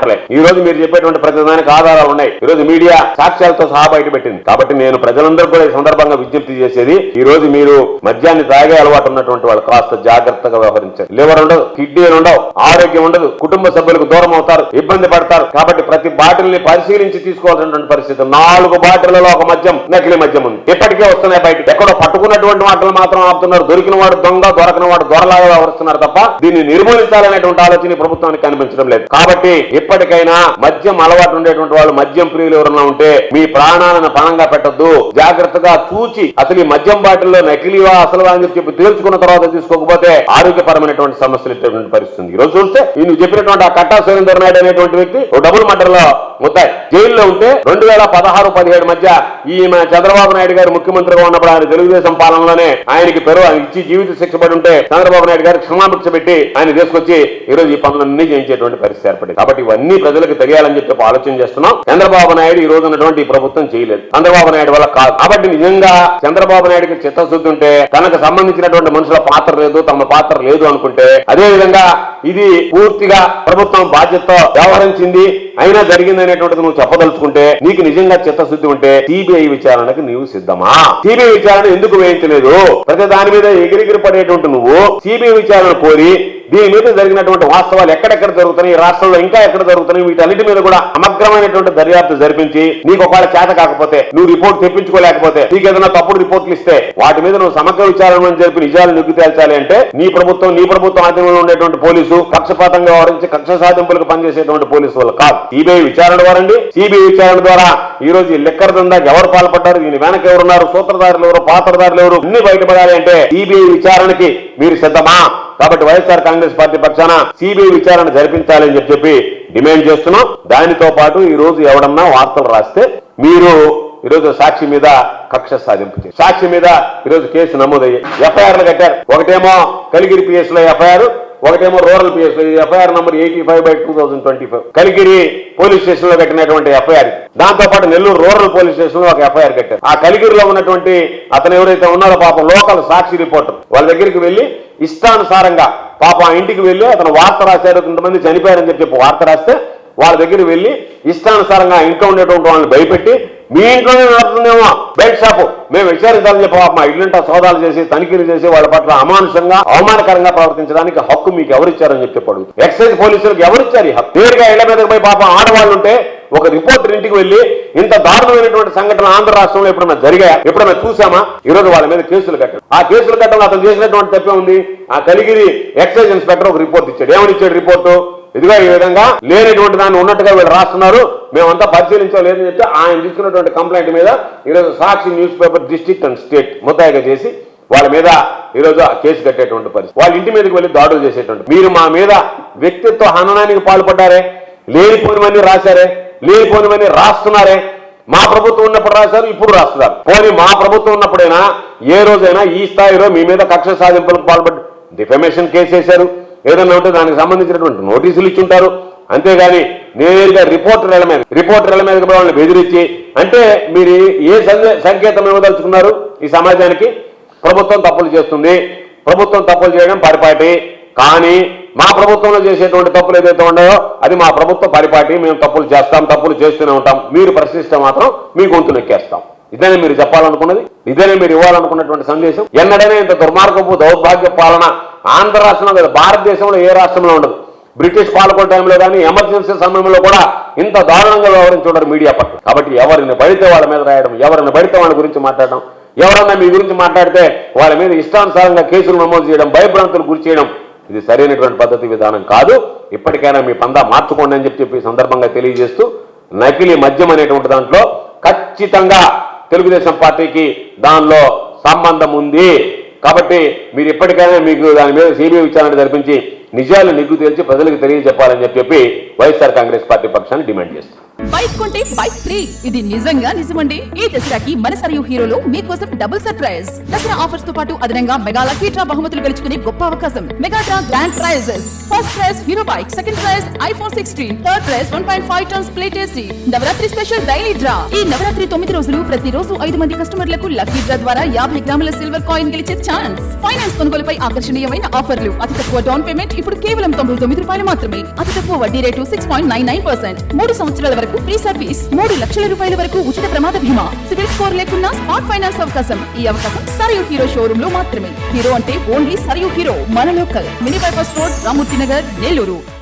మాటలే. ఈ రోజు మీరు చెప్పేటువంటి ప్రతిదానికి ఆధారాలు ఉన్నాయి. ఈ రోజు మీడియా సాక్ష్యాలతో సహా బయట పెట్టింది కాబట్టి నేను ప్రజలందరూ కూడా ఈ సందర్భంగా విజ్ఞప్తి చేసేది ఈ రోజు మీరు మద్యాన్ని తాగే అలవాటు ఉన్నటువంటి వాళ్ళు కాస్త జాగ్రత్తగా వ్యవహరించారు లివర్ ఉండదు కిడ్నీ ఉండవు ఆరోగ్యం ఉండదు కుటుంబ సభ్యులకు దూరం అవుతారు ఇబ్బంది పడతారు. కాబట్టి ప్రతి బాటిల్ని పరిశీలించి తీసుకోవాల్సినటువంటి పరిస్థితి. నాలుగు బాటిళ్ళలో ఒక మద్యం నకిలీ మద్యం ఉంది. ఇప్పటికే వస్తున్నాయి బయట ఎక్కడో పట్టుకున్నటువంటి వాటిని మాత్రం ఆపుతున్నారు. దొరికిన వాడు దొంగ దొరకని వాడు దొరలాగా వ్యవహరిస్తున్నారు తప్ప దీన్ని నిర్మూలించాలనేటువంటి ఆలోచన ప్రభుత్వానికి కనిపించడం లేదు. కాబట్టి ఇప్పటికైనా మద్యం అలవాటు ఉండేటువంటి వాళ్ళు మద్యం ప్రియులు ఎవరన్నా ఉంటే మీ ప్రాణాలను పణంగా పెట్టద్దు. జాగ్రత్తగా చూచి అసలు ఈ మద్యం బాటిల్లో నకిలీవా అసలు అని చెప్పి తేల్చుకున్న తర్వాత తీసుకోకపోతే ఆరోగ్యపరమైనటువంటి సమస్యలు ఇచ్చేటువంటి పరిస్థితి ఈ రోజు చూస్తే నేను చెప్పినటువంటి ఆ కట్టా సురేందర్ నాయుడు అనేటువంటి వ్యక్తి ఓ డబుల్ మర్డర్లో ముద్దాయి జైల్లో ఉంటే రెండు వేల పదహారు పదిహేడు మధ్య ఈమె చంద్రబాబు నాయుడు గారు ముఖ్యమంత్రిగా ఉన్నప్పుడు ఆయన తెలుగుదేశం పాలనలోనే ఆయనకి పెరుగు ఇచ్చి జీవిత శిక్ష పడి ఉంటే చంద్రబాబు నాయుడు గారు క్షమాభిక్ష పెట్టి ఆయన తీసుకొచ్చి ఈ రోజు ఈ పనులన్నీ చేయించేటువంటి పరిస్థితి ఏర్పడింది. కాబట్టి ఇవన్నీ ప్రజలకు తెలియాలని చెప్పి ఆలోచన చేస్తున్నాం. చంద్రబాబు నాయుడు ఈ రోజు ఉన్నటువంటి ప్రభుత్వం చేయలేదు. చంద్రబాబు నాయుడు వల్ల కాదు. కాబట్టి నిజంగా చంద్రబాబు నాయుడుకి చిత్తశుద్ధి ఉంటే తనకు సంబంధించినటువంటి మనుషుల పాత్ర లేదు తమ పాత్ర లేదు అనుకుంటే అదే విధంగా ఇది పూర్తిగా ప్రభుత్వం బాధ్యతతో వ్యవహరించింది. అయినా జరిగింది అనేటువంటిది నువ్వు చెప్పదలుచుకుంటే నీకు నిజంగా చిత్తశుద్ధి ఉంటే సిబిఐ విచారణకు నీవు సిద్ధమా? సిబిఐ విచారణ ఎందుకు వేయించలేదు? ప్రతి దాని మీద ఎగిరిగిరి పడేటువంటి నువ్వు సిబిఐ విచారణ కోరి దీని మీద జరిగినటువంటి వాస్తవాలు ఎక్కడెక్కడ జరుగుతున్నాయి రాష్ట్రంలో ఇంకా ఎక్కడ జరుగుతున్నాయి వీటన్నిటి మీద కూడా సమగ్రమైనటువంటి దర్యాప్తు జరిపించి నీకు ఒకవేళ చేత కాకపోతే నువ్వు రిపోర్ట్ తెప్పించుకోలేకపోతే నీకు ఏదైనా తప్పుడు రిపోర్ట్లు ఇస్తే వాటి మీద నువ్వు సమగ్ర విచారణ జరిపి నిజాలు నొక్కి తేల్చాలి అంటే నీ ప్రభుత్వం నీ ప్రభుత్వం ఆధీనంలో ఉండేటువంటి పోలీసు పక్షపాతంగా వ్యవహరించి కక్ష సాధింపులకు పనిచేసేటువంటి పోలీసు వాళ్ళు కాదు. సిబిఐ విచారణ ద్వారా అండి సిబిఐ విచారణ ద్వారా ఈ రోజు లెక్కర్ దందాకి ఎవరు పాల్పడ్డారు దీని వెనక ఎవరున్నారు సూత్రధారులు ఎవరు పాత్రధారులు ఎవరు అన్ని బయటపడాలి అంటే సిబిఐ విచారణకి మీరు సిద్ధమా? కాబట్టి వైఎస్ఆర్ కాంగ్రెస్ పార్టీ పక్షాన సిబిఐ విచారణ జరిపించాలని చెప్పి చెప్పి డిమాండ్ చేస్తున్నాం. దానితో పాటు ఈ రోజు ఎవడన్నా వార్తలు రాస్తే మీరు ఈరోజు సాక్షి మీద కక్ష సాధింపు చేశారు. సాక్షి మీద ఈరోజు కేసు నమోదయ్యాయి. ఎఫ్ఐఆర్లు కట్టారు. ఒకటేమో కలిగిరి పిఎస్లో ఎఫ్ఐఆర్ ఒకటేమో rural PS FIR number eighty five by two thousand twenty five Kaligiri police స్టేషన్లో కట్టినటువంటి ఎఫ్ఐఆర్ దాంతో పాటు నెల్లూరు రూరల్ పోలీస్ స్టేషన్లో ఒక ఎఫ్ఐఆర్ కట్టారు. ఆ కలిగిరిలో ఉన్నటువంటి అతను ఎవరైతే ఉన్నారో పాపం లోకల్ సాక్షి రిపోర్టర్ వాళ్ళ దగ్గరికి వెళ్ళి ఇష్టానుసారంగా పాపం ఆ ఇంటికి వెళ్ళి అతను వార్త రాశారు కొంతమంది చనిపోయారని చెప్పి వార్త రాస్తే వాళ్ళ దగ్గరికి వెళ్ళి ఇష్టానుసారంగా ఇంట్లో ఉండేటువంటి వాళ్ళని భయపెట్టి మీ ఇంట్లోనే నడుతుందేమో బయట షాపు. మేము విచారించాలని చెప్పి మా ఇల్లుంటా సోదాలు చేసి తనిఖీలు చేసి వాళ్ళ పట్ల అమానుషంగా అవమానకరంగా ప్రవర్తించడానికి హక్కు మీకు ఎవరిచ్చారని చెప్పి చెప్పడు. ఎక్సైజ్ పోలీసులకు ఎవరిచ్చారు ఈ హక్కు? నేరుగా ఇళ్ళ మీదకి పోయి పాపం ఆడవాళ్ళు ఉంటే ఒక రిపోర్టర్ ఇంటికి వెళ్ళి ఇంత దారుణమైనటువంటి సంఘటన ఆంధ్ర రాష్ట్రంలో ఎప్పుడైనా జరిగాయా? ఎప్పుడైనా చూసామా ఈరోజు వాళ్ళ మీద కేసులు కట్టారు. ఆ కేసులు కట్టడం అతను చేసినటువంటి తప్పే ఉంది. ఆ కలిగిరి ఎక్సైజ్ ఇన్స్పెక్టర్ ఒక రిపోర్ట్ ఇచ్చాడు. ఏమని ఇచ్చాడు రిపోర్టు? ఇదిగో ఈ విధంగా లేనటువంటి దాన్ని ఉన్నట్టుగా వీళ్ళు రాస్తున్నారు. మేమంతా పరిశీలించలేదని చెప్తే ఆయన తీసుకున్నటువంటి కంప్లైంట్ మీద ఈరోజు Sakshi news paper district and state ముద్దాయిగా చేసి వాళ్ళ మీద ఈరోజు కేసు కట్టేటువంటి పరిస్థితి. వాళ్ళ ఇంటి మీదకి వెళ్ళి దాడులు చేసేటువంటి మీరు మా మీద వ్యక్తిత్వ హననానికి పాల్పడ్డారే? లేనిపోనివన్నీ రాశారే? లేనిపోనివన్నీ రాస్తున్నారే? మా ప్రభుత్వం ఉన్నప్పుడు రాశారు ఇప్పుడు రాస్తున్నారు. పోనీ మా ప్రభుత్వం ఉన్నప్పుడైనా ఏ రోజైనా ఈ స్థాయిలో మీ మీద కక్ష సాధింపులకు పాల్పడ్డ డిఫమేషన్ కేసు వేశారు ఏదన్నా ఉంటే దానికి సంబంధించినటువంటి నోటీసులు ఇచ్చుంటారు. అంతేగాని నేరుగా రిపోర్టర్ల మీద రిపోర్టర్ల మీద వాళ్ళని బెదిరించి అంటే మీరు ఏ సంకేతం ఇవ్వదలుచుకున్నారు ఈ సమాజానికి? ప్రభుత్వం తప్పులు చేస్తుంది. ప్రభుత్వం తప్పులు చేయడం పరిపాటి. కానీ మా ప్రభుత్వంలో చేసేటువంటి తప్పులు ఏదైతే ఉన్నాయో అది మా ప్రభుత్వ పరిపాటి. మేము తప్పులు చేస్తాం తప్పులు చేస్తూనే ఉంటాం. మీరు ప్రశ్నిస్తే మాత్రం మీ గొంతు నొక్కేస్తాం ఇదేనే మీరు చెప్పాలనుకున్నది ఇదేనే మీరు ఇవ్వాలనుకున్నటువంటి సందేశం. ఎన్నడైనా ఇంత దుర్మార్గపు దౌర్భాగ్య పాలన ఆంధ్ర రాష్ట్రంలో కదా భారతదేశంలో ఏ రాష్ట్రంలో ఉండదు. బ్రిటిష్ పాలకుల టైంలో కానీ ఎమర్జెన్సీ సమయంలో కూడా ఇంత దారుణంగా వ్యవహరించుంటారు మీడియా పట్ల. కాబట్టి ఎవరిని పడితే వాళ్ళ మీద రాయడం ఎవరిని పడితే వాళ్ళ గురించి మాట్లాడడం ఎవరన్నా మీ గురించి మాట్లాడితే వాళ్ళ మీద ఇష్టానుసారంగా కేసులు నమోదు చేయడం భయభ్రాంతులు గురి చేయడం ఇది సరైనటువంటి పద్ధతి విధానం కాదు. ఇప్పటికైనా మీ పందా మార్చుకోండి అని చెప్పి చెప్పి సందర్భంగా తెలియజేస్తూ నకిలీ మద్యం అనేటువంటి దాంట్లో ఖచ్చితంగా తెలుగుదేశం పార్టీకి దానిలో సంబంధం ఉంది. కాబట్టి మీరు ఎప్పటికైనా మీకు దాని మీద సిబిఐ విచారణ జరిపించి నిజాలు నిగ్గు తేల్చి ప్రజలకు తెలియజెప్పాలని చెప్పి వైఎస్ఆర్ కాంగ్రెస్ పార్టీ పక్షాన్ని డిమాండ్ చేస్తారు బైక్ కొంటే బైక్ ఫ్రీ. ఇది నిజంగా నిజమండి? ఈ దసరాకి మన సరియు హీరోలు మీకోసం డబుల్ సర్ప్రైజ్. దసరా ఆఫర్స్తో పాటు అదనంగా మెగా లక్కీ డ్రా బహుమతులు గెలుచుకునే గొప్ప అవకాశం. మెగాట్రా grand prizes. First prize Hero bike second prize iPhone sixteen third prize one point five tons split AC Navratri special daily draw. ఈ నవరాత్రి తొమ్మిది రోజులు ప్రతి రోజు ఐదు మంది కస్టమర్లకు లక్కీ డ్రా ద్వారా యాభై గ్రాముల సిల్వర్ కాయిన్ గెలిచే ఛాన్స్. ఫైనాన్స్ కొనుగోలుపై ఆకర్షణీయమైన ఆఫర్లు. అతి తక్కువ డౌన్ పేమెంట్ ఇప్పుడు కేవలం తొంభై తొమ్మిది రూపాయలు మాత్రమే. అతి తక్కువ వడ్డీ rate six point nine nine percent మూడు సంవత్సరాల వరకు ఫ్రీ సర్వీస్. మూడు లక్షల రూపాయల వరకు ఉచిత ప్రమాద బీమా. సివిల్ స్కోర్ లేకున్నా స్మార్ట్ ఫైనాన్స్ అవకాశం. ఈ అవకాశం సరియు హీరో షోరూమ్లో మాత్రమే. హీరో అంటే ఓన్లీ సరియు హీరో. మన local. Mini bypass road Ramurthy Nagar Nellore.